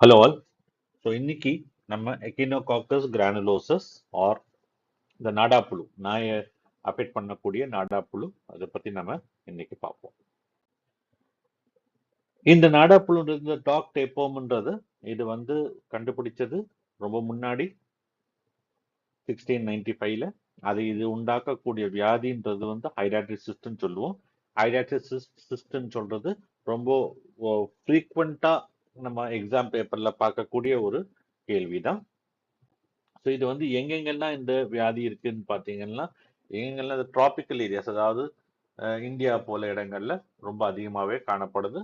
Hello all so இன்னைக்கு நம்ம எக்கினோகாக்கஸ் கிரானுலோசஸ் R இந்த நாடாப்புழு நாயை அஃபெக்ட் பண்ணக்கூடிய நாடாப்புழு அதை பற்றி நம்ம இன்னைக்கு பார்ப்போம். இந்த நாடாப்புழு இந்த டாக் டேப்போம்ன்றது இது வந்து கண்டுபிடிச்சது ரொம்ப முன்னாடி சிக்ஸ்டீன் நைன்டி ஃபைவ்ல அது இது உண்டாக்கக்கூடிய வியாதின்றது வந்து ஹைடாட்ரிஸ் சிஸ்டம் சொல்லுவோம். ஹைடாட்ரிஸ் சிஸ்டம் சொல்றது ரொம்ப ஃப்ரீக்வெண்ட்டாக நம்ம எக்ஸாம் பேப்பர்ல பார்க்கக்கூடிய ஒரு கேள்விதான். ஸோ இது வந்து எங்கெங்கெல்லாம் இந்த வியாதி இருக்குன்னு பார்த்தீங்கன்னா எங்கெங்கெல்லாம் இந்த டிராபிக்கல் ஏரியாஸ் அதாவது இந்தியா போல இடங்கள்ல ரொம்ப அதிகமாகவே காணப்படுது.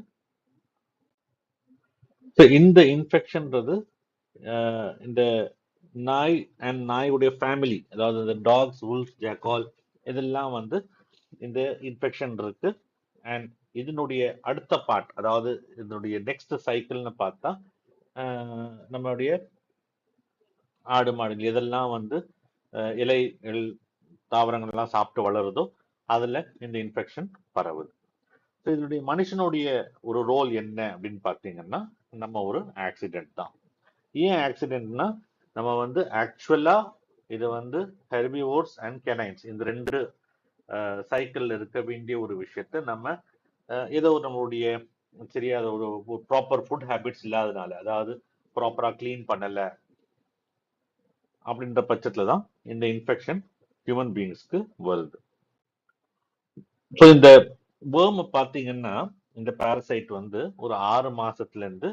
ஸோ இந்த இன்ஃபெக்ஷன்றது இந்த நாய் அண்ட் நாயுடைய ஃபேமிலி அதாவது இந்த டாக்ஸ் உல்ஸ் ஜாக்கால் இதெல்லாம் வந்து இந்த இன்ஃபெக்ஷன் இருக்கு. அண்ட் இதனுடைய அடுத்த பார்ட் அதாவது இதனுடைய நெக்ஸ்ட் சைக்கிள்னு பார்த்தா அஹ், நம்மளுடைய ஆடு மாடுகள் இதெல்லாம் வந்து இலை இலைகள் தாவரங்கள் எல்லாம் சாப்பிட்டு வளருதோ அதுல இந்த இன்ஃபெக்ஷன் பரவுது. ஸோ இதனுடைய மனுஷனுடைய ஒரு ரோல் என்ன அப்படின்னு பார்த்தீங்கன்னா நம்ம ஒரு ஆக்சிடென்ட் தான். ஏன் ஆக்சிடென்ட்னா நம்ம வந்து ஆக்சுவலா இது வந்து ஹெர்பிவோர்ஸ் அண்ட் கெனைன்ஸ் இந்த ரெண்டு சைக்கிள் இருக்க வேண்டிய ஒரு விஷயத்த நம்ம ஏதோ நம்மளுடைய சரியாத ஒரு ப்ராப்பர் ஃபுட் ஹேபிட்ஸ் இல்லாதனால அதாவது ப்ராப்பரா க்ளீன் பண்ணல அப்படின்ற பட்சத்துல தான் இந்த இன்ஃபெக்ஷன் ஹியூமன் பீயிங்ஸ்க்கு வருது. ஸோ இந்த வேர்ம் பார்த்தீங்கன்னா இந்த பாரசைட் வந்து ஒரு ஆறு மாசத்துல இருந்து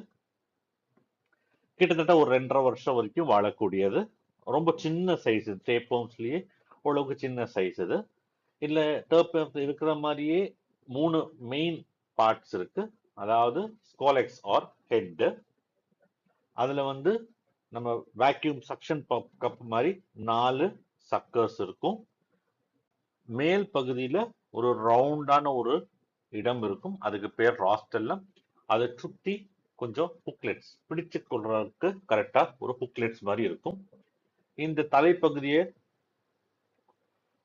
கிட்டத்தட்ட ஒரு ரெண்டரை வருஷம் வரைக்கும் வாழக்கூடியது. ரொம்ப சின்ன சைஸ் டேப்போம்ஸ்லயே ஓரளவுக்கு சின்ன சைஸ் இது. இல்ல டேப்போம்ஸ் இருக்கிற மாதிரியே மூணு மெயின் பார்ட்ஸ் இருக்கு. அதாவது ஸ்கோலெக்ஸ் ஆர் ஹெட் அதுல வந்து நம்ம வேக்யூம் சக்ஷன் கப் மாதிரி நாலு சக்கர்ஸ் இருக்கும். மேல் பகுதியில ஒரு ரவுண்டான ஒரு இடம் இருக்கும். அதுக்கு பேர் ராஸ்டெல்லாம். அதை சுத்தி கொஞ்சம் புக்லெட்ஸ் பிடிச்சு கொள்றதுக்கு கரெக்டா ஒரு புக்லெட்ஸ் மாதிரி இருக்கும். இந்த தலைப்பகுதியை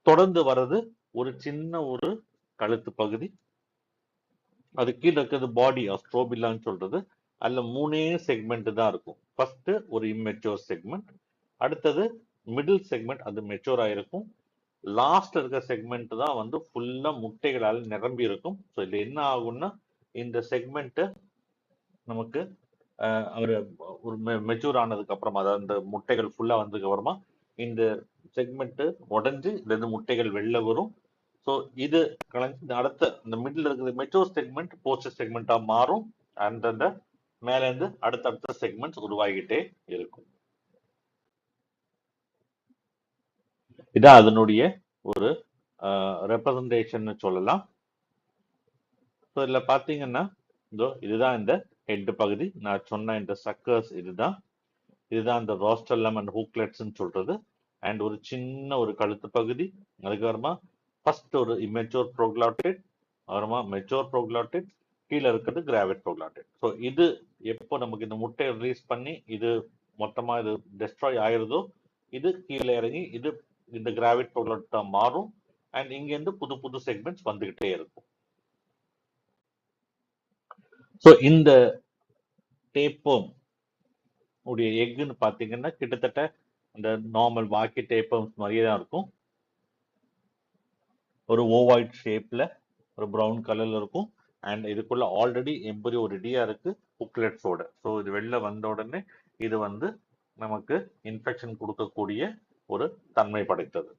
தொடர்ந்து வர்றது ஒரு சின்ன ஒரு கழுத்து பகுதி. அது கீழே இருக்கிறது பாடி ஸ்ட்ரோபில்லான்னு சொல்றது. அதில் மூணே செக்மெண்ட் தான் இருக்கும். ஃபர்ஸ்ட் ஒரு இம்மெச்சோர் செக்மெண்ட் அடுத்தது மிடில் செக்மெண்ட் அது மெச்சோர் ஆயிருக்கும் லாஸ்ட் இருக்க செக்மெண்ட் தான் வந்து ஃபுல்லாக முட்டைகளால் நிரம்பி இருக்கும். ஸோ இதில் என்ன ஆகும்னா இந்த செக்மெண்ட்டு நமக்கு ஒரு ஒரு மெச்சூர் ஆனதுக்கு அப்புறமா அதாவது இந்த முட்டைகள் ஃபுல்லாக வந்ததுக்கு அப்புறமா இந்த செக்மெண்ட்டு உடஞ்சி இதுலேருந்து முட்டைகள் வெளில வரும். ஸோ இது கலந்து அடுத்த இந்த மிடில் இருக்கிற மெட்ரோ செக்மெண்ட் போஸ்ட் செக்மெண்ட்டாக மாறும். அந்தந்த மேல இருந்து அடுத்தடுத்த செக்மெண்ட்ஸ் உருவாகிட்டே இருக்கும். இதான் அதனுடைய ஒரு ரெப்ரசன்டேஷன் சொல்லலாம். ஸோ இதில் பார்த்தீங்கன்னா இதோ இதுதான் இந்த ஹெட் பகுதி. நான் சொன்ன இந்த சக்கர்ஸ் இதுதான். இதுதான் இந்த ரோஸ்டல்லம் அண்ட் ஹூக்லெட்ஸ்ன்னு சொல்றது. அண்ட் ஒரு சின்ன ஒரு கழுத்து பகுதி. அதுக்கப்புறமா ஃபர்ஸ்ட் ஒரு இமெச்சோர் ப்ரோக்ளாட்டிட் அப்புறமா மெச்சோர் ப்ரோக்ளாட்டிட் கீழே இருக்கிறது கிராவிட் ப்ரோக்ளாட்டிட் ஸோ இது எப்போ நமக்கு இந்த முட்டையை ரிலீஸ் பண்ணி இது மொத்தமாக இது டெஸ்ட்ராய் ஆயிருதோ இது கீழே இறங்கி இது இந்த கிராவிட் ப்ரோக்லாட்டா மாறும். அண்ட் இங்கேருந்து புது புது செக்மெண்ட்ஸ் வந்துகிட்டே இருக்கும். ஸோ இந்த டேப்பம் உடைய எக்குன்னு பார்த்தீங்கன்னா கிட்டத்தட்ட இந்த நார்மல் வாக்கி டேப்பம்ஸ் மாதிரியே தான் இருக்கும். ஒரு ஓவாய்ட் ஷேப்ல ஒரு ப்ரௌன் கலர்ல இருக்கும். அண்ட் இதுக்குள்ள ஆல்ரெடி எம்பரியோ ரெடியா இருக்கு புக்லெட்ஸோட ஸோ இது வெளில வந்த உடனே இது வந்து நமக்கு இன்ஃபெக்ஷன் கொடுக்கக்கூடிய ஒரு தன்மை படைத்தது.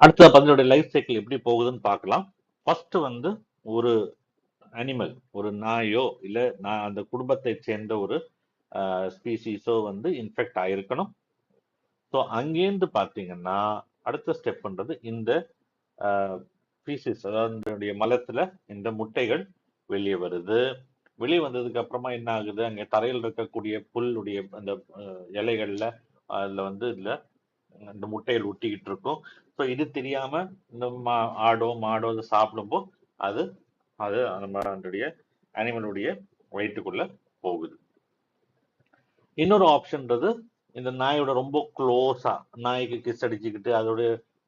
அடுத்த பதினோட லைஃப் சைக்கிள் எப்படி போகுதுன்னு பார்க்கலாம். ஃபர்ஸ்ட் வந்து ஒரு அனிமல் ஒரு நாயோ இல்லை நான் அந்த குடும்பத்தை சேர்ந்த ஒரு ஸ்பீசிஸோ வந்து இன்ஃபெக்ட் ஆயிருக்கணும். ஸோ அங்கேருந்து பார்த்தீங்கன்னா அடுத்த ஸ்டெப்ன்றது இந்த பீசிஸ் அதாவது மலத்துல இந்த முட்டைகள் வெளியே வருது. வெளியே வந்ததுக்கு அப்புறமா என்ன ஆகுது? அங்க தரையில் இருக்கக்கூடிய புல்லுடைய அந்த இலைகள்ல அதுல வந்து இதில் இந்த முட்டைகள் ஒட்டிக்கிட்டு இருக்கும். ஸோ இது தெரியாம இந்த மா- ஆடோ மாடோ அதை சாப்பிடும்போது அது அது நம்ம அதனுடைய அனிமலுடைய வயிற்றுக்குள்ள போகுது. இன்னொரு ஆப்ஷன்றது இந்த நாயோட ரொம்ப க்ளோஸா நாய்க்கு கிஸ் அடிச்சுக்கிட்டு அதோட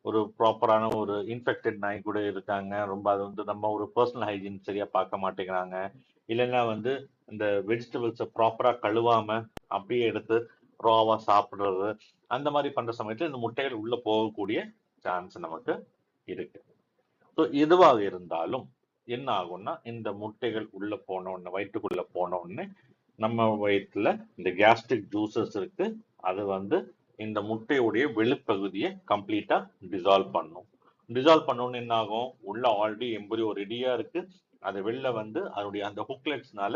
ஒரு ப்ராப்பரான ஒரு இன்ஃபெக்டட் நாய் கூட இருக்காங்க. ரொம்ப அது வந்து நம்ம ஒரு பர்சனல் ஹைஜீன் சரியா பார்க்க மாட்டேங்கிறாங்க. இல்லைன்னா வந்து இந்த வெஜிடபிள்ஸை ப்ராப்பரா கழுவாம அப்படியே எடுத்து ராவா சாப்பிடுறது அந்த மாதிரி பண்ற சமயத்துல இந்த முட்டைகள் உள்ள போகக்கூடிய சான்ஸ் நமக்கு இருக்கு. ஸோ எதுவாக இருந்தாலும் என்ன ஆகும்னா இந்த முட்டைகள் உள்ள போன உடனே வயிற்றுக்குள்ள போன உடனே நம்ம வயிற்றுல இந்த கேஸ்ட்ரிக் ஜூசஸ் இருக்கு. அது வந்து இந்த முட்டையுடைய வெளிப்பகுதியை கம்ப்ளீட்டா டிசால்வ் பண்ணும். டிசால்வ் பண்ணோன்னு என்ன ஆகும் உள்ள ஆல்ரெடி எம்பரியோ ரெடியா இருக்கு. அது வெளில வந்து அதனுடைய அந்த ஹுக்லெட்ஸ்னால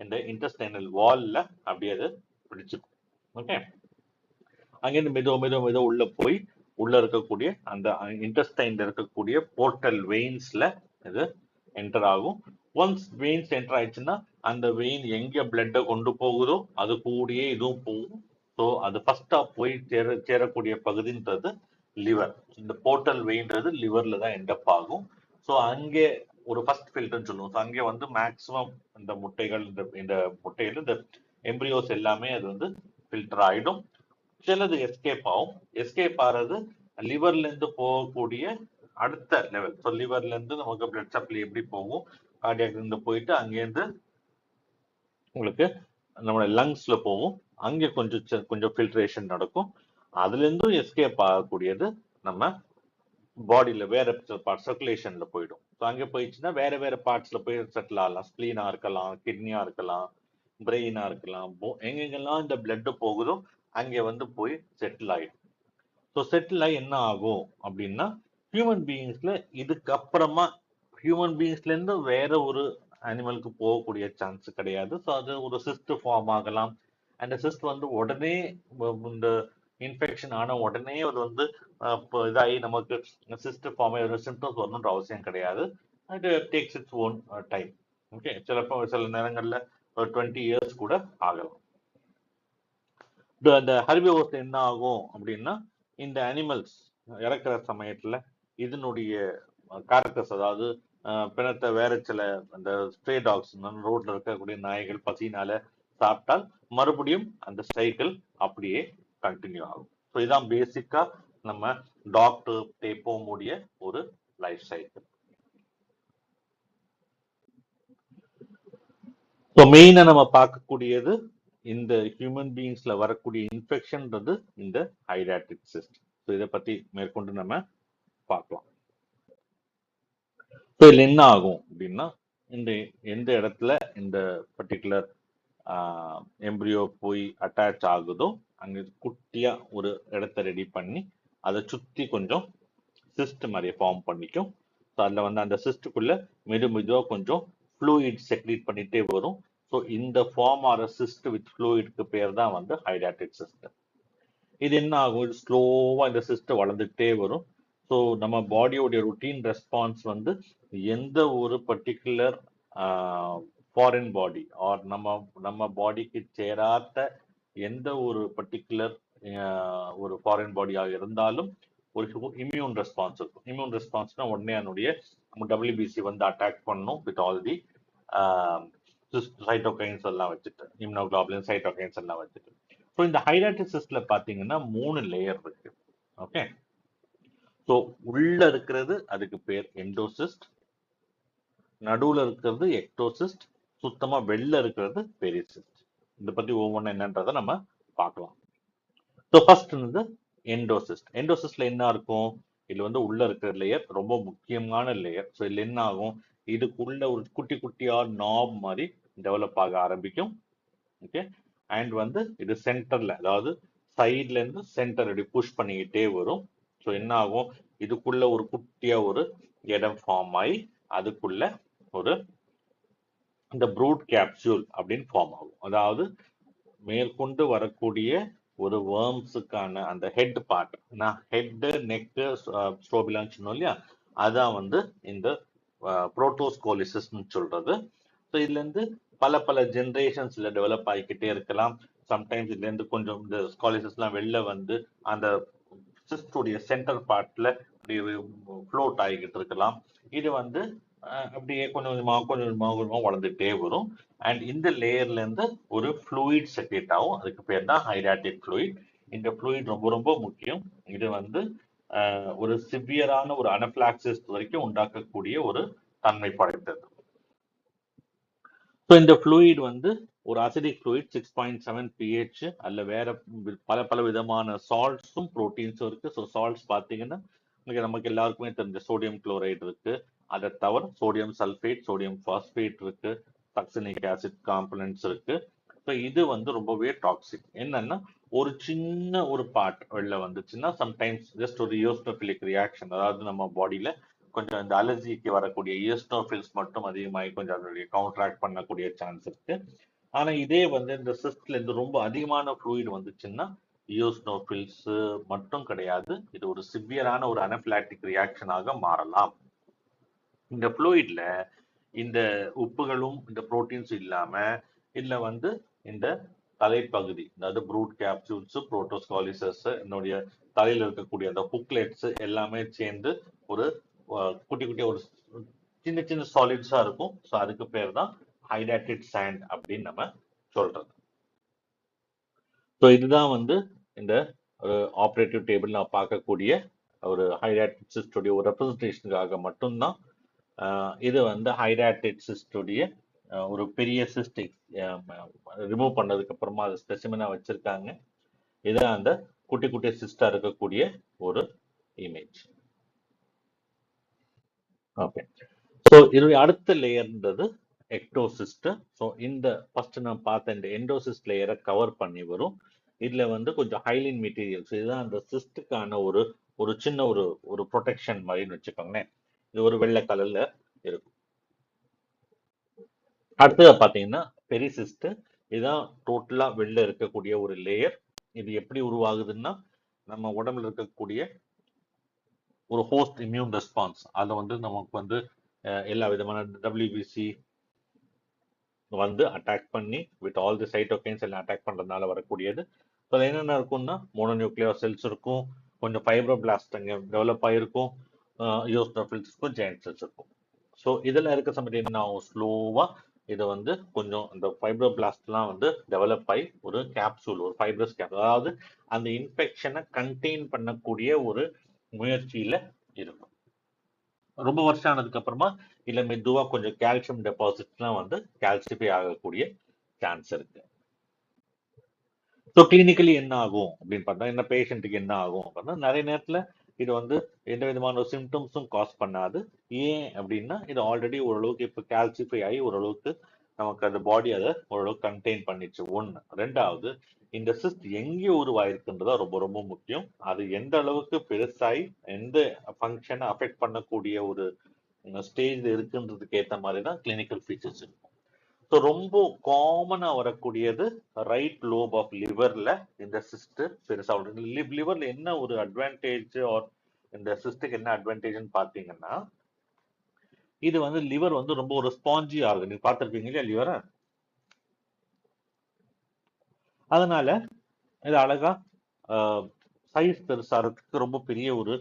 இந்த இன்டர்ஸ்டைனல் வால்ல அப்படியே அது பிடிச்சிக்கும். ஓகே அங்கேருந்து மெதோ மெதோ மெதோ உள்ள போய் உள்ள இருக்கக்கூடிய அந்த இன்டெஸ்டைன்ல இருக்கக்கூடிய போர்ட்டல் வெயின்ஸ்ல இது என்டர் ஆகும். ஒன்ஸ் வெயின்ஸ் என்டர் ஆயிடுச்சுன்னா அந்த வெயின் எங்க பிளட்டை கொண்டு போகுதோ அது கூடயே இதுவும் போகும். ஸோ அது ஃபர்ஸ்டா போய் சேர சேரக்கூடிய பகுதின்றது லிவர் இந்த போர்ட்டல் வெயின்றது லிவர்ல தான் எண்டப் ஆகும். ஸோ அங்கே ஒரு ஃபர்ஸ்ட் ஃபில்டர்னு சொல்லுவோம். ஸோ அங்கே வந்து மேக்ஸிமம் இந்த முட்டைகள் இந்த இந்த முட்டைகள் இந்த எம்ப்ரியோஸ் எல்லாமே அது வந்து ஃபில்டர் ஆகிடும் சிலது எஸ்கேப் ஆகும். எஸ்கேப் ஆகிறது லிவர்லேருந்து போகக்கூடிய அடுத்த லெவல் ஸோ லிவர்லேருந்து நமக்கு பிளட் சப்ளை எப்படி போகும்? கார்டியாக்லேருந்து போயிட்டு அங்கேருந்து உங்களுக்கு நம்மளோட லங்ஸில் போகும். அங்கே கொஞ்சம் ச- கொஞ்சம் ஃபில்ட்ரேஷன் நடக்கும். அதுலேருந்தும் எஸ்கேப் ஆகக்கூடியது நம்ம பாடியில் வேற பார்ட் சர்க்குலேஷன்ல போயிடும். ஸோ அங்கே போயிடுச்சுன்னா வேற வேற பார்ட்ஸ்ல போய் செட்டில் ஆகலாம். ஸ்ப்ளீனா இருக்கலாம் கிட்னியா இருக்கலாம் பிரெயினா இருக்கலாம் எங்கெங்கெல்லாம் இந்த பிளட்டு போகுதோ அங்கே வந்து போய் செட்டில் ஆயிடும். ஸோ செட்டில் ஆகி என்ன ஆகும் அப்படின்னா ஹியூமன் பீயிங்ஸ்ல இதுக்கப்புறமா ஹியூமன் பீயிங்ஸ்ல இருந்து வேற ஒரு அனிமலுக்கு போகக்கூடிய சான்ஸ் கிடையாது. ஸோ அது ஒரு சிஸ்ட் ஃபார்ம் ஆகலாம். அந்த சிஸ்ட் வந்து உடனே இந்த இன்ஃபெக்ஷன் ஆன உடனே அது வந்து இப்போ இதாகி நமக்கு சிஸ்ட் ஃபார்ம் ஆகி சிம்டம்ஸ் வரணுன்ற அவசியம் கிடையாது. அது takes its own time okay சிலப்போ சில நேரங்களில் ஒரு டுவெண்ட்டி இயர்ஸ் கூட ஆகலாம். இந்த அந்த ஹர்பிவோர்ஸ்ல என்ன ஆகும் அப்படின்னா இந்த அனிமல்ஸ் இறக்குற சமயத்துல இதனுடைய கேரக்டர்ஸ் அதாவது பிணத்தை வேற சில அந்த ஸ்ட்ரே டாக்ஸ் ரோட்ல இருக்கக்கூடிய நாய்கள் பசினால சாப்பிட்டால் மறுபடியும் அந்த சைக்கிள் அப்படியே கண்டினியூ ஆகும். ஸோ இதான் பேசிக்கா நம்ம டாக்டர் டேப்போமுடைய ஒரு லைஃப் சைக்கிள் ஸோ மெயினா நம்ம பார்க்கக்கூடியது இந்த ஹியூமன் பீயிங்ஸ்ல வரக்கூடிய இன்ஃபெக்ஷன்ன்றது இந்த ஹைடாட்டிக் சிஸ்ட் ஸோ இதை பத்தி மேற்கொண்டு நம்ம பார்க்கலாம். ஸோ இதுல என்ன ஆகும் அப்படின்னா இந்த எந்த இடத்துல இந்த பர்டிகுலர் எம்ப்ரியோ போய் அட்டாச் ஆகுதோ அங்கே குட்டியா ஒரு இடத்த ரெடி பண்ணி அதை சுத்தி கொஞ்சம் சிஸ்ட் மாதிரியே ஃபார்ம் பண்ணிக்கும். ஸோ அதில் வந்து அந்த சிஸ்டுக்குள்ள மெது மெதுவாக கொஞ்சம் ஃப்ளூயிட் செக்ரீட் பண்ணிட்டே வரும். ஸோ இந்த ஃபார்ம் ஆகிற சிஸ்ட் வித் ஃப்ளூயிட்க்கு பேர் தான் வந்து ஹைடாட்டிக் சிஸ்டம் இது என்ன ஆகும்? இது ஸ்லோவாக இந்த சிஸ்டம் வளர்ந்துட்டே வரும். ஸோ நம்ம பாடியோடைய ருட்டீன் ரெஸ்பான்ஸ் வந்து எந்த ஒரு பர்டிகுலர் ஃபாரின் பாடி ஆர் நம்ம நம்ம பாடிக்கு சேராத எந்த ஒரு பர்டிகுலர் ஒரு ஃபாரின் பாடியாக இருந்தாலும் ஒரு இம்யூன் ரெஸ்பான்ஸ் இருக்கும். இம்யூன் ரெஸ்பான்ஸ்னா உடனே அதனுடைய டபிள்யூபிசி வந்து அட்டாக் பண்ணும் வித் ஆல் தி சைட்டோகைன்ஸ் எல்லாம் வச்சுட்டு இம்னோகுளாபுலின் சைட்டோகைன்ஸ் எல்லாம் வச்சுட்டு. ஸோ இந்த ஹைடாட்டிசிஸ்ல பார்த்தீங்கன்னா மூணு லேயர் இருக்கு. ஓகே ஸோ உள்ள இருக்கிறது அதுக்கு பேர் எண்டோசிஸ்ட் நடுவுல இருக்கிறது எக்டோசிஸ்ட் சுத்தமா வெளில இருக்கிறது பெரிசிஸ்ட் இதை பத்தி ஒவ்வொன்றும் என்னன்றதை நம்ம பார்க்கலாம். ஸோ ஃபர்ஸ்ட் வந்து எண்டோசிஸ்ட் எண்டோசிஸ்ட்ல என்ன இருக்கும்? இதுல வந்து உள்ள இருக்கிற லேயர் ரொம்ப முக்கியமான லேயர் ஸோ இதுல என்ன ஆகும்? இதுக்குள்ள ஒரு குட்டி குட்டியா நாப் மாதிரி டெவலப் ஆக ஆரம்பிக்கும். ஓகே அண்ட் வந்து இது சென்டர்ல அதாவது சைட்ல இருந்து சென்டர் இப்படி புஷ் பண்ணிக்கிட்டே வரும். ஸோ என்ன ஆகும்? இதுக்குள்ள ஒரு குட்டியா ஒரு இடம் ஃபார்ம் ஆகி அதுக்குள்ள ஒரு இந்த ப்ரூட் கேப்சூல் அப்படின்னு ஃபார்ம் ஆகும். அதாவது மேற்கொண்டு வரக்கூடிய ஒரு வேர்ம்ஸுக்கான அந்த ஹெட் பார்ட் நான் ஹெட்டு நெக்கு ஸ்ட்ரோபிலான்னு சொன்னோம் இல்லையா? அதான் வந்து இந்த புரோட்டோஸ்கோலிசிஸ்னு சொல்றது. ஸோ இதுலேருந்து பல பல ஜென்ரேஷன்ஸ்ல டெவலப் ஆகிக்கிட்டே இருக்கலாம். சம்டைம்ஸ் இதுலேருந்து கொஞ்சம் இந்த ஸ்காலிசஸ்லாம் வெளில வந்து அந்த சிஸ்டுடைய சென்டர் பார்ட்ல ஃப்ளோட் ஆகிக்கிட்டு இருக்கலாம். இது வந்து அப்படியே கொஞ்சம் கொஞ்சமாக கொஞ்சம் கொஞ்சமாக கொஞ்சமாக வளர்ந்துட்டே வரும். அண்ட் இந்த லேயர்ல இருந்து ஒரு ஃப்ளூயிட் செக்ரேட் ஆகும். அதுக்கு பேர் தான் ஹைடாட்டிக் ஃப்ளூயிட் இந்த ஃப்ளூயிட் ரொம்ப ரொம்ப முக்கியம். இது வந்து ஒரு சிவியரான ஒரு அனபிளாக்சிஸ் வரைக்கும் உண்டாக்கக்கூடிய ஒரு தன்மை படைத்தது. ஸோ இந்த ஃப்ளூயிட் வந்து ஒரு acidic fluid six point seven p H அல்ல வேற பல பல விதமான சால்ட்ஸும் ப்ரோட்டீன்ஸும் இருக்கு. ஸோ சால்ட்ஸ் பார்த்தீங்கன்னா உங்களுக்கு நமக்கு எல்லாருக்குமே தெரிஞ்ச சோடியம் குளோரைடு இருக்கு. அதை தவிர சோடியம் சல்ஃபேட் சோடியம் ஃபாஸ்பேட் இருக்கு. சக்சனிக் ஆசிட் காம்பனன்ட்ஸ் இருக்கு. ஸோ இது வந்து ரொம்பவே டாக்ஸிக் என்னன்னா ஒரு சின்ன ஒரு பார்ட் வெளில வந்துச்சுன்னா சம்டைம்ஸ் ஜஸ்ட் ஒரு யோஸ்டோபிலிக் ரியாக்ஷன் அதாவது நம்ம பாடியில கொஞ்சம் இந்த அலர்ஜிக்கு வரக்கூடிய ஈஸ்டோஃபில்ஸ் மட்டும் அதிகமாகி கொஞ்சம் அதனுடைய கவுண்டராக்ட் பண்ணக்கூடிய சான்ஸ் இருக்கு. ஆனா இதே வந்து இந்த சிஸ்ட்ல இருந்து ரொம்ப அதிகமான ஃப்ளூயிட் வந்துச்சுன்னா இயோஸ்னோபில்ஸ் மட்டும் கிடையாது. இது ஒரு சிவியரான ஒரு அனபிளாக்டிக் ரியாக்ஷனாக மாறலாம். இந்த ஃப்ளூயிட்ல இந்த உப்புகளும் இந்த புரோட்டீன்ஸ் இல்லாம இல்லை வந்து இந்த தலைப்பகுதி அதாவது ப்ரூட் கேப்சூல்ஸ் புரோட்டோஸ்காலிசஸ் என்னுடைய தலையில் இருக்கக்கூடிய அந்த புக்லெட்ஸ் எல்லாமே சேர்ந்து ஒரு குட்டி குட்டி ஒரு சின்ன சின்ன சாலிட்ஸா இருக்கும். ஸோ அதுக்கு பேர் தான் ஹைட்ரேட்டட் சாண்ட் அப்படின்னு நம்ம சொல்றது. ஸோ இதுதான் வந்து இந்த ஒரு ஆப்ரேட்டிவ் டேபிள் நான் பார்க்கக்கூடிய ஒரு ஹைட்ரேட்டட் சிஸ்டுடைய ஒரு ரெப்ரஸன்டேஷனுக்காக மட்டும்தான் இது வந்து ஹைட்ரேட்டட் சிஸ்டுடைய ஒரு பெரிய சிஸ்டிக் ரிமூவ் பண்ணதுக்கு அப்புறமா அது ஸ்பெசிமனாக வச்சிருக்காங்க. இதான் அந்த குட்டி குட்டி சிஸ்டாக இருக்கக்கூடிய ஒரு இமேஜ் ஓகே ஸோ இதனுடைய அடுத்த லேயர்ன்றது எக்டோசிஸ்ட் ஸோ இந்த ஃபர்ஸ்ட் நான் பார்த்த இந்த எண்டோசிஸ்ட் லேயரை கவர் பண்ணி வரும். இதுல வந்து கொஞ்சம் ஹைலின் மெட்டீரியல்ஸ் இதுதான் அந்த சிஸ்டுக்கான ஒரு ஒரு சின்ன ஒரு ஒரு ப்ரொடெக்ஷன் மாதிரின்னு வச்சுக்கோங்களேன். இது ஒரு வெள்ளை கலர்ல இருக்கும். அடுத்தது பார்த்தீங்கன்னா பெரிசிஸ்ட் இதுதான் டோட்டலா வெளில இருக்கக்கூடிய ஒரு லேயர் இது எப்படி உருவாகுதுன்னா நம்ம உடம்புல இருக்கக்கூடிய ஒரு ஹோஸ்ட் இம்யூன் ரெஸ்பான்ஸ் அதை வந்து நமக்கு வந்து எல்லா விதமான டபிள்யூபிசி வந்து அட்டாக் பண்ணி வித் ஆல் தி சைட்டோகைன்ஸ் எல்லாம் அட்டாக் பண்றதுனால வரக்கூடியது ஸோ அது என்னென்ன இருக்கும்னா மோனோநியூக்ளியர் செல்ஸ் இருக்கும் கொஞ்சம் ஃபைப்ரோபிளாஸ்ட் அங்கே டெவலப் ஆகிருக்கும் யோஸ்டோஃபில்ஸ் இருக்கும் ஜெயண்ட் செல்ஸ் இருக்கும். ஸோ இதில் இருக்க சமயத்தில் என்ன ஆகும்? ஸ்லோவாக இதை வந்து கொஞ்சம் இந்த ஃபைப்ரோபிளாஸ்ட்லாம் வந்து டெவலப் ஆகி ஒரு கேப்சூல் ஒரு ஃபைப்ரஸ் கேப் அதாவது அந்த இன்ஃபெக்ஷனை கண்டெயின் பண்ணக்கூடிய ஒரு முயற்சியில் இருக்கும் ரொம்ப வருஷம் ஆனதுக்கு அப்புறமா மெதுவாக கொஞ்சம் கால்சியம் டெபாசிட்லாம் வந்து கால்சிஃபை ஆகக்கூடிய சான்ஸ் இருக்குது ஸோ கிளினிக்கலி என்ன ஆகும் அப்படின்னு பார்த்தா என்ன பேஷண்ட்டுக்கு என்ன ஆகும் அப்படின்னா நிறைய நேரத்தில் இது வந்து எந்த விதமான சிம்டம்ஸும் காஸ் பண்ணாது. ஏன் அப்படின்னா இது ஆல்ரெடி ஓரளவுக்கு இப்போ கால்சிஃபை ஆகி ஓரளவுக்கு நமக்கு அந்த பாடி அதை ஓரளவுக்கு கண்டெயின் பண்ணிச்சு. ஒன்று ரெண்டாவது இந்த சிஸ்ட் எங்கே உருவாயிருக்குன்றதா ரொம்ப ரொம்ப முக்கியம். அது எந்த அளவுக்கு பெருசாகி எந்த ஃபங்க்ஷனை அஃபெக்ட் பண்ணக்கூடிய ஒரு ஸ்டேஜ் இருக்குன்றதுக்கு ஏற்ற மாதிரி தான் கிளினிக்கல் ஃபீச்சர்ஸ் இருக்கும். ஸோ ரொம்ப காமனா வரக்கூடியது ரைட் லோப் ஆஃப் லிவர்ல இந்த சிஸ்ட் பெருசா லிவர்ல என்ன ஒரு அட்வான்டேஜ் ஆர் இந்த சிஸ்டுக்கு என்ன அட்வான்டேஜ்னு பார்த்தீங்கன்னா இது வந்து லிவர் வந்து ரொம்ப ஒரு ஸ்பாஞ்சி ஆர்கன் நீங்க பார்த்துருப்பீங்க இல்லையா லிவரை அதனால இது அழகா சைஸ் பெருசாகிறதுக்கு ரொம்ப பெரிய ஒரு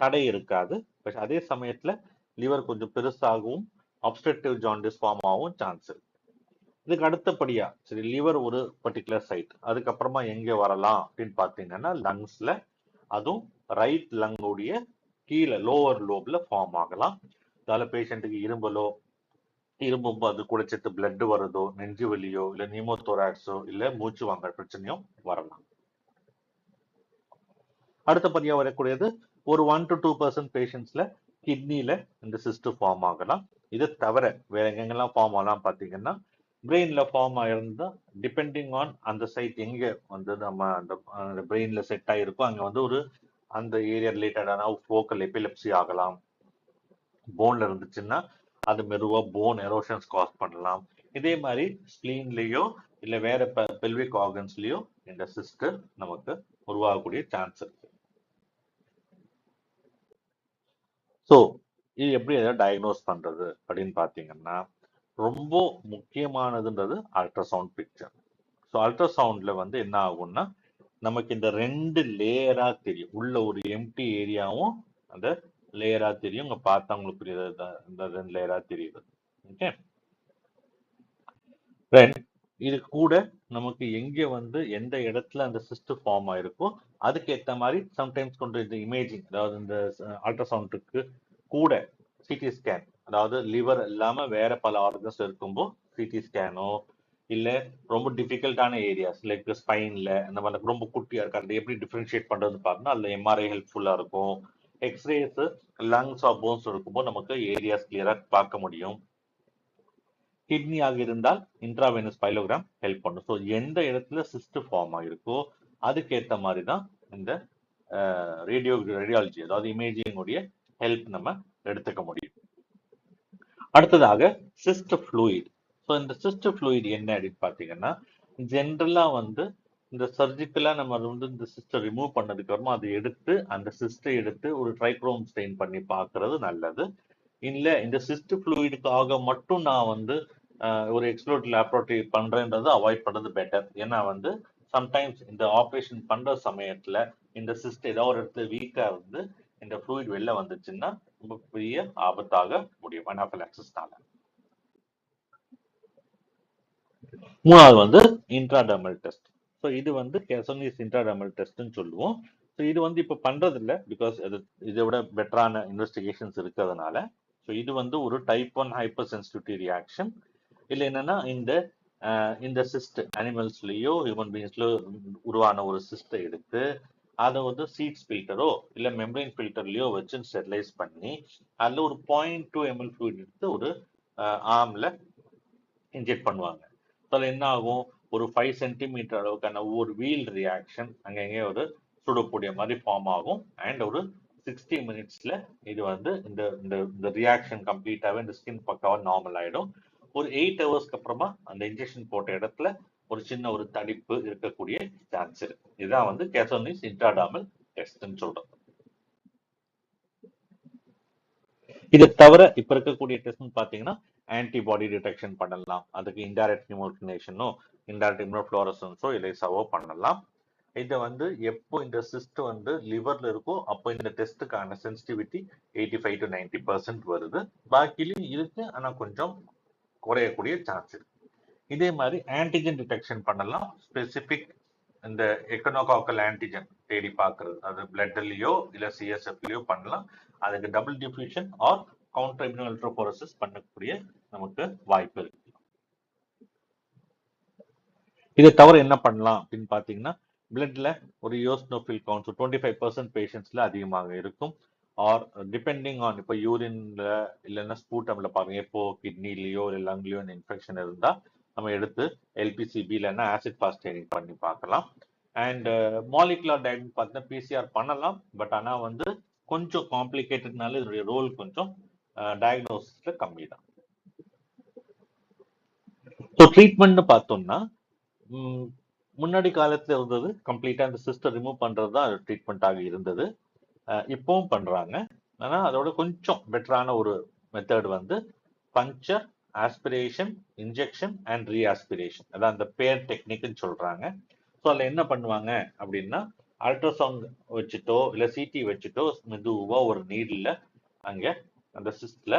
தடை இருக்காது. பட் அதே சமயத்துல லிவர் கொஞ்சம் பெருசாகவும் அப்ஸ்ட்ரக்டிவ் ஜாண்டிஸ் ஃபார்ம் ஆகும் சான்ஸ் இருக்கு. இதுக்கு அடுத்தபடியா சரி லிவர் ஒரு பர்டிகுலர் சைட் அதுக்கப்புறமா எங்க வரலாம் அப்படின்னு பார்த்தீங்கன்னா லங்ஸ்ல அதுவும் ரைட் லங்குடைய கீழே லோவர் லோப்ல ஃபார்ம் ஆகலாம். அதால பேஷண்ட்டுக்கு இரும்பலோ இரும்பும் அது கூட சேர்த்து பிளட் வருதோ நெஞ்சு வலியோ இல்ல நியூமோதோராக்ஸோ இல்ல மூச்சு வாங்குற பிரச்சனையும் வரலாம். அடுத்தபடியா வரக்கூடியது ஒரு ஒன் டு டூ பர்சன்ட் பேஷண்ட்ஸ்ல கிட்னில இந்த சிஸ்ட் ஃபார்ம் ஆகலாம். இதை தவிர வேற எங்கெங்கெல்லாம் ஃபார்ம் ஆகலாம் பாத்தீங்கன்னா பிரெயின்ல ஃபார்ம் ஆயிருந்தா டிபெண்டிங் ஆன் அந்த சைட் எங்க வந்து நம்ம அந்த பிரெயின்ல செட் ஆயிருக்கோ அங்க வந்து ஒரு அந்த ஏரியா ரிலேட்டடான ஃபோக்கல் எபிலெப்சி ஆகலாம். போன்ல இருந்துச்சுன்னா அது மெதுவா போன் எரோஷன்ஸ் காஸ் பண்ணலாம். இதே மாதிரி ஸ்பிளீன்லயோ இல்ல வேற பெல்விக் ஆர்கன்ஸ்லயோ இந்த சிஸ்ட் நமக்கு உருவாகக்கூடிய சான்ஸ் இருக்கு. ஸோ இது எப்படி எதாவது டயக்னோஸ் பண்றது அப்படின்னு பார்த்தீங்கன்னா ரொம்ப முக்கியமானதுன்றது அல்ட்ராசவுண்ட் பிக்சர் ஸோ அல்ட்ராசவுண்டில் வந்து என்ன ஆகும்னா நமக்கு இந்த ரெண்டு லேயரா தெரியும். உள்ள ஒரு எம்டி ஏரியாவும் அந்த லேயரா தெரியும். இங்க பார்த்தா உங்களுக்கு புரியுது. இந்த- ரெண்டு லேயரா தெரியுது. ஓகே இது கூட நமக்கு எங்க வந்து எந்த இடத்துல அந்த சிஸ்ட் ஃபார்ம் ஆயிருக்கோ அதுக்கு ஏத்த மாதிரி சம்டைம்ஸ் கொண்டு இந்த இமேஜிங் அதாவது இந்த uh, அல்ட்ராசவுண்டுக்கு கூட சிடி ஸ்கேன் அதாவது லிவர் இல்லாம வேற பல ஆர்கன்ஸ் இருக்கும்போது சிடி ஸ்கேனோ இல்ல ரொம்ப டிஃபிகல்ட்டான ஏரியாஸ் லைக் ஸ்பைன்ல அந்த மாதிரி ரொம்ப குட்டியா இருக்கு. அதை எப்படி டிஃபரன்ஷியேட் பண்றதுன்னு பார்த்தோம்னா அதுல எம்ஆர்ஐ ஹெல்ப்ஃபுல்லா இருக்கும். எக்ஸ்ரேஸ் லங்ஸ் ஆஃப் போன்ஸ் இருக்கும்போது நமக்கு ஏரியாஸ் கிளியரா பார்க்க முடியும். கிட்னி ஆக இருந்தால் இன்ட்ராவெனஸ் பைலோகிராம் ஹெல்ப் பண்ணும். ஸோ எந்த இடத்துல சிஸ்ட் ஃபார்ம் ஆகிருக்கோ அதுக்கேற்ற மாதிரி தான் இந்த ரேடியோ ரேடியாலஜி அதாவது இமேஜிங் உடைய ஹெல்ப் நம்ம எடுத்துக்க முடியும். அடுத்ததாக சிஸ்ட் ஃப்ளூயிட் ஸோ இந்த சிஸ்ட் ஃப்ளூயிட் என்ன அப்படின்னு பார்த்தீங்கன்னா ஜென்ரலாக வந்து இந்த சர்ஜிக்கலாக நம்ம வந்து இந்த சிஸ்டை ரிமூவ் பண்ணதுக்கப்புறமா அதை எடுத்து அந்த சிஸ்டை எடுத்து ஒரு ட்ரைக்ரோம் ஸ்டெயின் பண்ணி பார்க்கறது நல்லது. இல்லை இந்த சிஸ்ட் ஃப்ளூயிடுக்காக மட்டும் நான் வந்து ஒரு எக்ஸ்ப்ளோட் லேப்ரோட்டரி பண்றேன்றதை அவாய்ட் பண்ணுறது பெட்டர் ஏன்னா வந்து சம்டைம்ஸ் இந்த ஆப்ரேஷன் பண்ணுற சமயத்தில் இந்த சிஸ்ட் ஏதாவது ஒரு இடத்துல வீக்காக இருந்து இந்த ஃப்ளூயிட் வெளில வந்துச்சுன்னா ரொம்ப பெரிய ஆபத்தாக முடியும். அனாஃபிலாக்சிஸ்னால மூணாவது வந்து இன்ட்ராடர்மல் டெஸ்ட் ஸோ இது வந்து கேசோனிஸ் இன்ட்ராடர்மல் டெஸ்ட்னு சொல்லுவோம். ஸோ இது வந்து இப்போ பண்றது இல்லை பிகாஸ் அது இதை விட பெட்டரான இன்வெஸ்டிகேஷன்ஸ் இருக்கிறதுனால. ஸோ இது வந்து ஒரு type one hypersensitivity reaction இல்லை என்னன்னா இந்த இந்த சிஸ்ட் அனிமல்ஸ்லயோ ஹியூமன் பீயிங்ஸ்லயோ உருவான ஒரு சிஸ்டை எடுத்து அதை வந்து சீட்ஸ் ஃபில்டரோ இல்லை மெம்பரைன் ஃபில்டர்லையோ வச்சு ஸ்டெர்லைஸ் பண்ணி அதில் ஒரு பாயிண்ட் டூ எம்எல் ஃப்ளூயிட் எடுத்து ஒரு ஆர்மில் இன்ஜெக்ட் பண்ணுவாங்க. ஸோ அதில் என்ன ஆகும்? ஒரு ஃபைவ் சென்டிமீட்டர் அளவுக்கான ஒவ்வொரு வீல் ரியாக்ஷன் அங்கங்கே ஒரு சுடக்கூடிய மாதிரி ஃபார்ம் ஆகும். அண்ட் ஒரு சிக்ஸ்டி மினிட்ஸில் இது வந்து இந்த இந்த இந்த ரியாக்ஷன் கம்ப்ளீட்டாகவே இந்த ஸ்கின் பக்காவாக நார்மல் ஆகிடும் ஒரு எயிட் ஹவர்ஸ்க்கு அப்புறமா அந்த இன்ஜெக்ஷன் போட்ட இடத்துல ஒரு சின்ன ஒரு தடிப்பு இருக்கக்கூடிய சான்ஸ் இருக்கு. இதுதான் வந்து கேசோனிஸ் இன்ட்ராடாமல் டெஸ்ட்னு சொல்றோம். இதை தவிர இப்ப இருக்கக்கூடிய டெஸ்ட் பாத்தீங்கன்னா ஆன்டிபாடி டிடெக்ஷன் பண்ணலாம். அதுக்கு இன்டைரக்ட் நியூமோட்டினேஷனோ இன்டைரக்ட் இம்னோஃப்ளோரசன்ஸோ இலேசாவோ பண்ணலாம். இதை வந்து எப்போ இந்த சிஸ்ட் வந்து லிவர்ல இருக்கோ அப்போ இந்த டெஸ்ட்டுக்கான sensitivity eighty five to ninety percent வருது. பாக்கிலையும் இருக்கு ஆனா கொஞ்சம் குறையக்கூடிய சான்ஸ் இருக்கு. இதே மாதிரி ஆன்டிஜன் டிடெக்ஷன் பண்ணலாம். ஸ்பெசிபிக் இந்த எக்கனோகாக்கல் ஆன்டிஜன் தேடி பார்க்கறது. அது பிளட்லயோ இல்ல சிஎஸ்எஃப்லயோ பண்ணலாம். அதுக்கு double diffusion or counter immunoelectrophoresis பண்ணக்கூடிய நமக்கு வாய்ப்பு இருக்கு. இதை தவிர என்ன பண்ணலாம் அப்படின்னு பார்த்தீங்கன்னா பிளட்ல ஒரு eosinophil count twenty five percent பேஷண்ட்ஸ்ல அதிகமாக இருக்கும். ஆர் டிபெண்டிங் ஆன் இப்போ யூரின்ல இல்லைன்னா ஸ்பூட்டம்ல பாருங்க எப்போ கிட்னிலேயோ இல்லை லங்லயோ இன்ஃபெக்ஷன் இருந்தா நம்ம எடுத்து எல்பிசிபி இல்லைன்னா ஆசிட் ஃபாஸ்டேனிங் பண்ணி பார்க்கலாம். அண்ட் மாலிகுலர் டயக்னோஸ் பார்த்தீங்கன்னா பிசிஆர் பண்ணலாம். பட் ஆனால் வந்து கொஞ்சம் காம்ப்ளிகேட்டட்னால இதனுடைய ரோல் கொஞ்சம் டயக்னோசிஸில் கம்மி தான் ஸோ ட்ரீட்மெண்ட்னு பார்த்தோம்னா முன்னாடி காலத்தில் இருந்தது கம்ப்ளீட்டாக அந்த சிஸ்டர் ரிமூவ் பண்ணுறது தான் ட்ரீட்மெண்ட்டாக இருந்தது. Uh, இப்போவும் பண்ணுறாங்க ஆனால் அதோட கொஞ்சம் பெட்டரான ஒரு மெத்தட் வந்து puncture aspiration injection and reaspiration அதான் அந்த பேர் டெக்னிக்னு சொல்றாங்க. ஸோ அதில் என்ன பண்ணுவாங்க அப்படின்னா அல்ட்ராசவுண்ட் வச்சுட்டோ இல்லை சிடி வச்சுட்டோ மெதுவாக ஒரு நீடில் அங்கே அந்த சிஸ்டில்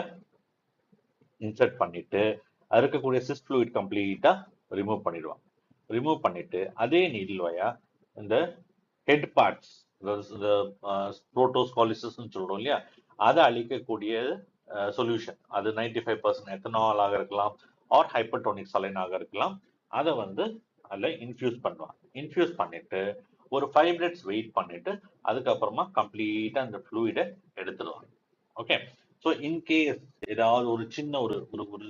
இன்சர்ட் பண்ணிட்டு அது இருக்கக்கூடிய சிஸ்ட் ஃப்ளூயிட் கம்ப்ளீட்டாக ரிமூவ் பண்ணிடுவாங்க. ரிமூவ் பண்ணிட்டு அதே நீடில் வயா இந்த ஹெட் பார்ட்ஸ் இந்த ப்ரோட்டோஸ்காலிசஸ்ன்னு சொல்கிறோம் இல்லையா? அதை அழிக்கக்கூடிய சொல்யூஷன் அது நைன்டி ஃபைவ் பர்சன்ட் எத்தனாலாக இருக்கலாம் ஆர் ஹைப்பர்டோனிக் சலைனாக இருக்கலாம். அதை வந்து அதில் இன்ஃபியூஸ் பண்ணுவாங்க இன்ஃபியூஸ் பண்ணிட்டு ஒரு ஃபைவ் மினிட்ஸ் வெயிட் பண்ணிட்டு அதுக்கப்புறமா கம்ப்ளீட்டாக அந்த ஃப்ளூயிடை எடுத்துடுவாங்க ஓகே ஸோ இன்கேஸ் ஏதாவது ஒரு சின்ன ஒரு ஒரு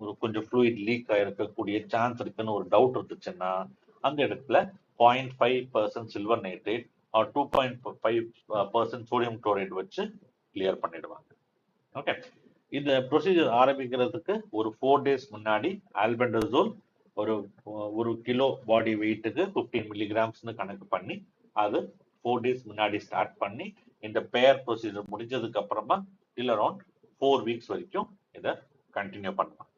ஒரு கொஞ்சம் ஃப்ளூயிட் லீக் ஆகிருக்கக்கூடிய சான்ஸ் இருக்குன்னு ஒரு டவுட் இருந்துச்சுன்னா அந்த இடத்துல point five percent silver nitrate or two point five percent sodium chloride வச்சு கிளியர் பண்ணிடுவாங்க. ஓகே இந்த ப்ரொசீஜர் ஆரம்பிக்கிறதுக்கு ஒரு ஃபோர் டேஸ் முன்னாடி ஆல்பெண்டசோல் ஒரு ஒரு கிலோ பாடி வெயிட்டுக்கு ஃபிஃப்டீன் மில்லிகிராம்ஸ்னு கணக்கு பண்ணி அது ஃபோர் டேஸ் முன்னாடி ஸ்டார்ட் பண்ணி இந்த பேர் ப்ரொசீஜர் முடிஞ்சதுக்கு அப்புறமா டில் அரௌண்ட் ஃபோர் வீக்ஸ் வரைக்கும் இதை கண்டினியூ பண்ணலாம்.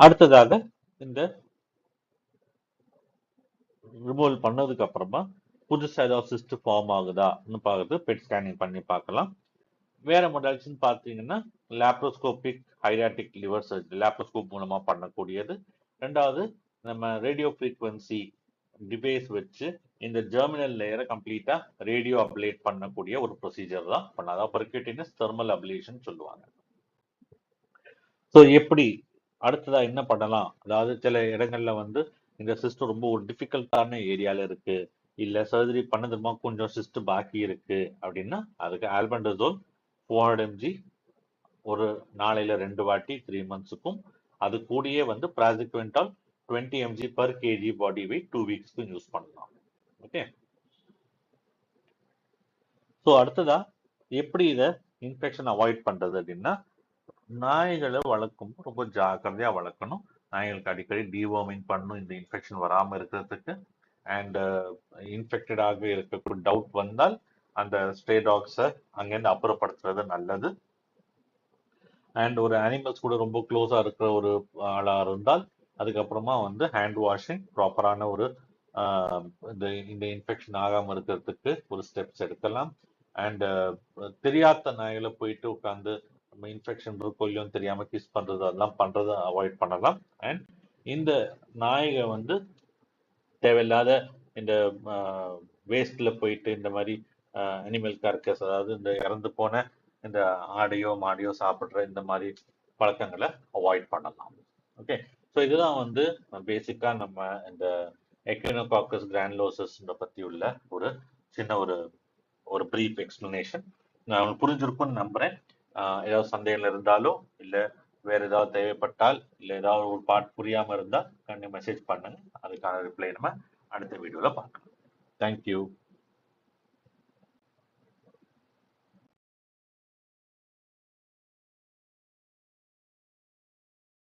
அடுத்ததாக இந்த ரிமூவல் பண்ணதுக்கு அப்புறமா புதுசாக ஏதாவது சிஸ்ட் ஃபார்ம் ஆகுதான்னு பார்க்குறது பெட் ஸ்கேனிங் பண்ணி பார்க்கலாம். வேறு மொடாலிட்டின்னு பார்த்தீங்கன்னா laparoscopic hepatic liver surgery laparoscope மூலமாக பண்ணக்கூடியது. ரெண்டாவது நம்ம ரேடியோ ஃப்ரீக்வன்சி டிவைஸ் வச்சு இந்த ஜெர்மினல் லேயரை கம்ப்ளீட்டாக ரேடியோ அப்ளேட் பண்ணக்கூடிய ஒரு ப்ரொசீஜர் தான் பண்ண அதாவது தெர்மல் அப்ளேஷன் சொல்லுவாங்க. ஸோ எப்படி அடுத்ததா என்ன பண்ணலாம்? அதாவது சில இடங்கள்ல வந்து இந்த சிஸ்டம் ரொம்ப ஒரு டிஃபிகல்ட்டான ஏரியால இருக்கு. இல்ல சர்ஜரி பண்ணதுமா கொஞ்சம் சிஸ்ட் பாக்கி இருக்கு. அப்படின்னா அதுக்கு ஆல்பண்டசோல் ஃபோர் ஹண்ட்ரட் எம்ஜி ஒரு நாளையில ரெண்டு வாட்டி த்ரீ மந்த்ஸுக்கும் அது கூடயே வந்து praziquantel twenty M G per K G body weight two வீக்ஸ்க்கும் use பண்ணலாம். ஓகே ஸோ அடுத்ததா எப்படி இதை இன்ஃபெக்ஷன் அவாய்ட் பண்றது அப்படின்னா நாய்களை வளர்க்கும் ரொம்ப ஜாக்கிரதையா வளர்க்கணும். நாய்களுக்கு அடிக்கடி டிவோமிங் பண்ணும். இந்த இன்ஃபெக்ஷன் வராமல் இருக்கிறதுக்கு அண்ட் இன்ஃபெக்டடாக uh, இருக்கக்கூடிய டவுட் வந்தால் அந்த ஸ்டே டாக்ஸை அங்கேருந்து அப்புறப்படுத்துறது நல்லது. அண்ட் ஒரு அனிமல்ஸ் கூட ரொம்ப க்ளோஸாக இருக்கிற ஒரு ஆளாக இருந்தால் அதுக்கப்புறமா வந்து ஹேண்ட் வாஷிங் ப்ராப்பரான ஒரு இந்த இந்த இன்ஃபெக்ஷன் ஆகாமல் இருக்கிறதுக்கு ஒரு ஸ்டெப்ஸ் எடுக்கலாம். அண்ட் uh, தெரியாத நாய்களை போயிட்டு உட்காந்து நம்ம இன்ஃபெக்ஷன் இருக்கோ இல்லையோன்னு தெரியாமல் கிஸ் பண்ணுறது அதெல்லாம் பண்ணுறதை அவாய்ட் பண்ணலாம். அண்ட் இந்த நாய்க வந்து தேவையில்லாத இந்த வேஸ்ட்ல போயிட்டு இந்த மாதிரி அனிமல் கார்கஸ் அதாவது இந்த இறந்து போன இந்த ஆடையோ மாடையோ சாப்பிட்ற இந்த மாதிரி பழக்கங்களை அவாய்ட் பண்ணலாம். ஓகே ஸோ இதுதான் வந்து பேசிக்கா நம்ம இந்த எக்வினோகாக்கஸ் கிராண்ட்லோசஸ் பத்தி உள்ள ஒரு சின்ன ஒரு ஒரு ப்ரீஃப் எக்ஸ்பிளனேஷன் நான் புரிஞ்சிருக்கும்னு நம்புறேன். ஏதாவது சந்தேகம் இருந்தாலோ இல்லை வேற ஏதாவது தேவைப்பட்டால் இல்லை ஏதாவது ஒரு பார்ட் புரியாம இருந்தால் கண்டிப்பாக மெசேஜ் பண்ணுங்க. அதுக்கான ரிப்ளை நம்ம அடுத்த வீடியோல பார்க்கலாம். தேங்க்யூ